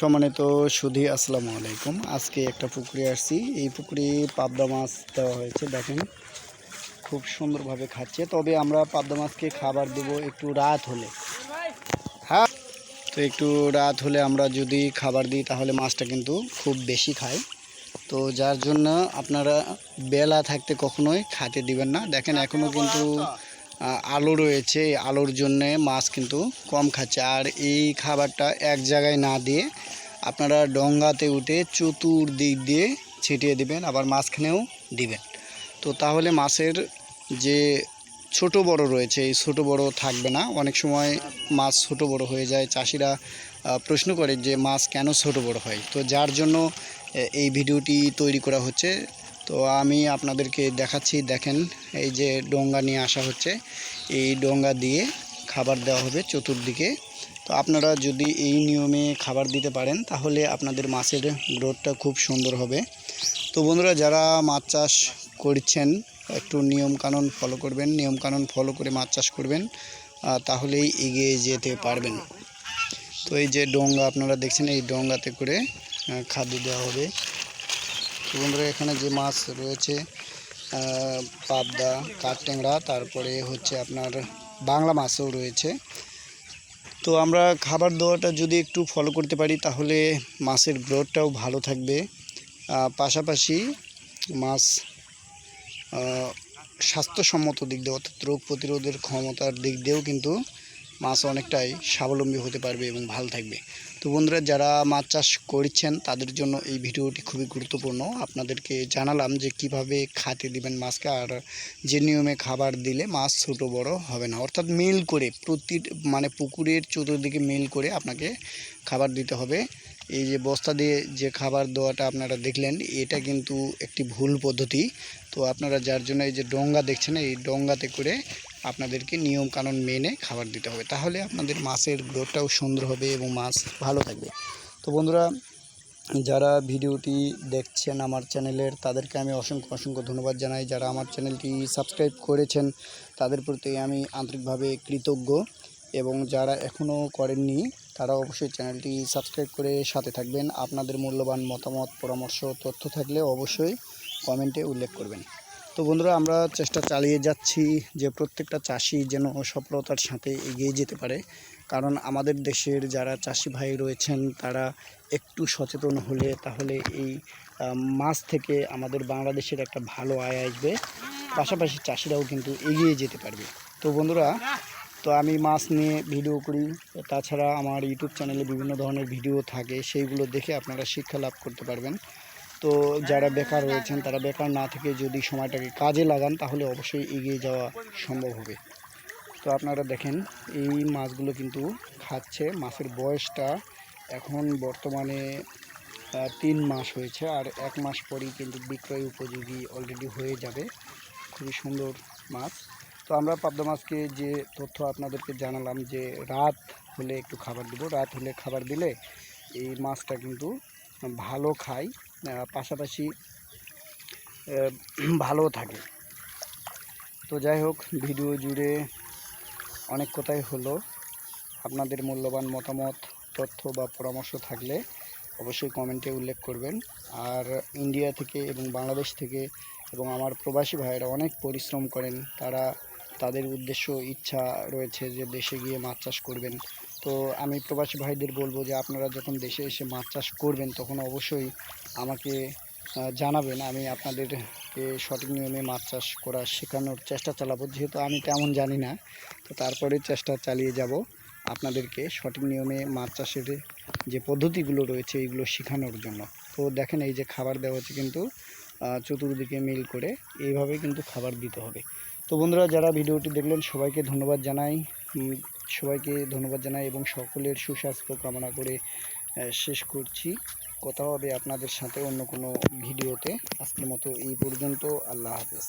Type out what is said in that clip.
সম্মানিত সুধী, আসসালামু আলাইকুম। আজকে একটা পুকুরে আসছি। এই পুকুরে পাবদা মাছ দেওয়া হয়েছে, দেখেন। খুব সুন্দরভাবে খাচ্ছে। তবে আমরা পাবদা মাছকে খাবার দেব একটু রাত হলে। হ্যাঁ তো একটু রাত হলে আমরা যদি খাবার দিই, তাহলে মাছটা কিন্তু খুব বেশি খায়। তো যার জন্য আপনারা বেলা থাকতে কখনোই খাতে দিবেন না। দেখেন এখনও কিন্তু আলো রয়েছে আলোর জন্যে মাছ কিন্তু কম খাচ্ছে। আর এই খাবারটা এক জায়গায় না দিয়ে আপনারা ডঙ্গাতে উঠে চতুর্দিক দিয়ে ছিটিয়ে দিবেন, আবার মাঝখানেও দিবেন। তো তাহলে মাছের যে ছোট বড় রয়েছে, এই ছোট বড় থাকবে না। অনেক সময় মাছ ছোট বড় হয়ে যায়। চাষিরা প্রশ্ন করে যে মাছ কেন ছোট বড় হয়? তো যার জন্য এই ভিডিওটি তৈরি করা হচ্ছে। তো আমি আপনাদেরকে দেখাচ্ছি, দেখেন, এই যে ডোঙ্গা নিয়ে আসা হচ্ছে। এই ডোঙ্গা দিয়ে খাবার দেওয়া হবে চতুর্দিকে। তো আপনারা যদি এই নিয়মে খাবার দিতে পারেন, তাহলে আপনাদের মাছের গ্রোথটা খুব সুন্দর হবে। তো বন্ধুরা, যারা মাছ চাষ করছেন, একটু নিয়মকানুন ফলো করবেন নিয়মকানুন ফলো করে মাছ চাষ করবেন তাহলেই এগিয়ে যেতে পারবেন। তো এই যে ডোঙ্গা, আপনারা দেখছেন, এই ডোঙ্গাতে করে খাদ্য দেওয়া হবে। তো বন্ধুরা, এখানে যে মাছ রয়েছে পাবদা, কাঠট্যাংরা, তারপরে হচ্ছে আপনার বাংলা মাছও রয়েছে। তো আমরা খাবার দেওয়াটা যদি একটু ফলো করতে পারি, তাহলে মাছের গ্রোথটাও ভালো থাকবে। পাশাপাশি মাছ স্বাস্থ্যসম্মত দিক দিয়ে, অর্থাৎ রোগ প্রতিরোধের ক্ষমতার দিক দিয়েও কিন্তু মাছ অনেকটাই স্বাবলম্বী হতে পারবে এবং ভালো থাকবে। তো বন্ধুরা, যারা মাছ চাষ করছেন, তাদের জন্য এই ভিডিওটি খুবই গুরুত্বপূর্ণ। আপনাদেরকে জানালাম যে কীভাবে খাতে দিবেন মাছকে, আর যে নিয়মে খাবার দিলে মাছ ছোট, বড় হবে না। অর্থাৎ মিল করে প্রতি মানে পুকুরের চতুর্দিকে মিল করে আপনাকে খাবার দিতে হবে। এই যে বস্তা দিয়ে যে খাবার দেওয়াটা আপনারা দেখলেন, এটা কিন্তু একটি ভুল পদ্ধতি। তো আপনারা যার জন্য এই যে ডঙ্গা দেখছেন, এই ডঙ্গাতে করে আপনাদেরকে নিয়ম কানুন মেনে খাবার দিতে হবে। তাহলে আপনাদের মাছের গ্রোথটাও সুন্দর হবে এবং মাছ ভালো থাকবে। তো বন্ধুরা, যারা ভিডিওটি দেখছেন আমার চ্যানেলের, তাদেরকে আমি অসংখ্য অসংখ্য ধন্যবাদ জানাই। যারা আমার চ্যানেলটি সাবস্ক্রাইব করেছেন, তাদের প্রতি আমি আন্তরিকভাবে কৃতজ্ঞ। এবং যারা এখনও করেননি, তারা অবশ্যই চ্যানেলটি সাবস্ক্রাইব করে সাথে থাকবেন। আপনাদের মূল্যবান মতামত, পরামর্শ, তথ্য থাকলে অবশ্যই কমেন্টে উল্লেখ করবেন। তো বন্ধুরা, আমরা চেষ্টা চালিয়ে যাচ্ছি যে প্রত্যেকটা চাষি যেন সফলতার সাথে এগিয়ে যেতে পারে। কারণ আমাদের দেশের যারা চাষি ভাই রয়েছেন, তারা একটু সচেতন হলে তাহলে এই মাছ থেকে আমাদের বাংলাদেশের একটা ভালো আয় আসবে। পাশাপাশি চাষিরাও কিন্তু এগিয়ে যেতে পারবে। তো বন্ধুরা, তো আমি মাছ নিয়ে ভিডিও করি। তাছাড়া আমার ইউটিউব চ্যানেলে বিভিন্ন ধরনের ভিডিও থাকে, সেইগুলো দেখে আপনারা শিক্ষা লাভ করতে পারবেন। তো যারা বেকার রয়েছেন, তারা বেকার না থেকে যদি সময়টাকে কাজে লাগান, তাহলে অবশ্যই এগিয়ে যাওয়া সম্ভব হবে। তো আপনারা দেখেন, এই মাছগুলো কিন্তু খাচ্ছে। মাছের বয়সটা এখন বর্তমানে তিন মাস হয়েছে, আর এক মাস পরেই কিন্তু বিক্রয় উপযোগী অলরেডি হয়ে যাবে। খুবই সুন্দর মাছ। তো আমরা পাবদা মাছকে যে তথ্য আপনাদেরকে জানালাম যে রাত হলে একটু খাবার দিব, রাত হলে খাবার দিলে এই মাছটা কিন্তু ভালো খায়। পাশাপাশি ভালো থাকে। তো যাই হোক, ভিডিও জুড়ে অনেক কথাই হলো। আপনাদের মূল্যবান মতামত, তথ্য বা পরামর্শ থাকলে অবশ্যই কমেন্টে উল্লেখ করবেন। আর ইন্ডিয়া থেকে এবং বাংলাদেশ থেকে এবং আমার প্রবাসী ভাইয়েরা অনেক পরিশ্রম করেন। তারা তাদের উদ্দেশ্য, ইচ্ছা রয়েছে যে দেশে গিয়ে মাছ চাষ করবেন। তো আমি প্রবাসী ভাইদের বলব যে আপনারা যখন দেশে এসে মাছ চাষ করবেন, তখন অবশ্যই আমাকে জানাবেন। আমি আপনাদেরকে সঠিক নিয়মে মাছ চাষ করা শেখানোর চেষ্টা চালাবো। যেহেতু আমি তেমন জানি না, তো তারপরে চেষ্টা চালিয়ে যাব আপনাদেরকে সঠিক নিয়মে মাছ চাষের যে পদ্ধতিগুলো রয়েছে এইগুলো শেখানোর জন্য। তো দেখেন এই যে খাবার দেওয়া হচ্ছে কিন্তু চতুর্দিকে মিল করে এইভাবে কিন্তু খাবার দিতে হবে। তো বন্ধুরা, যারা ভিডিওটি দেখলেন, সবাইকে ধন্যবাদ জানাই। সবাইকে ধন্যবাদ জানাই এবং সকলের সুস্বাস্থ্য কামনা করে শেষ করছি। কথা হবে আপনাদের সাথে অন্য কোনো ভিডিওতে। আজকের মতো এই পর্যন্ত। আল্লাহ হাফেজ।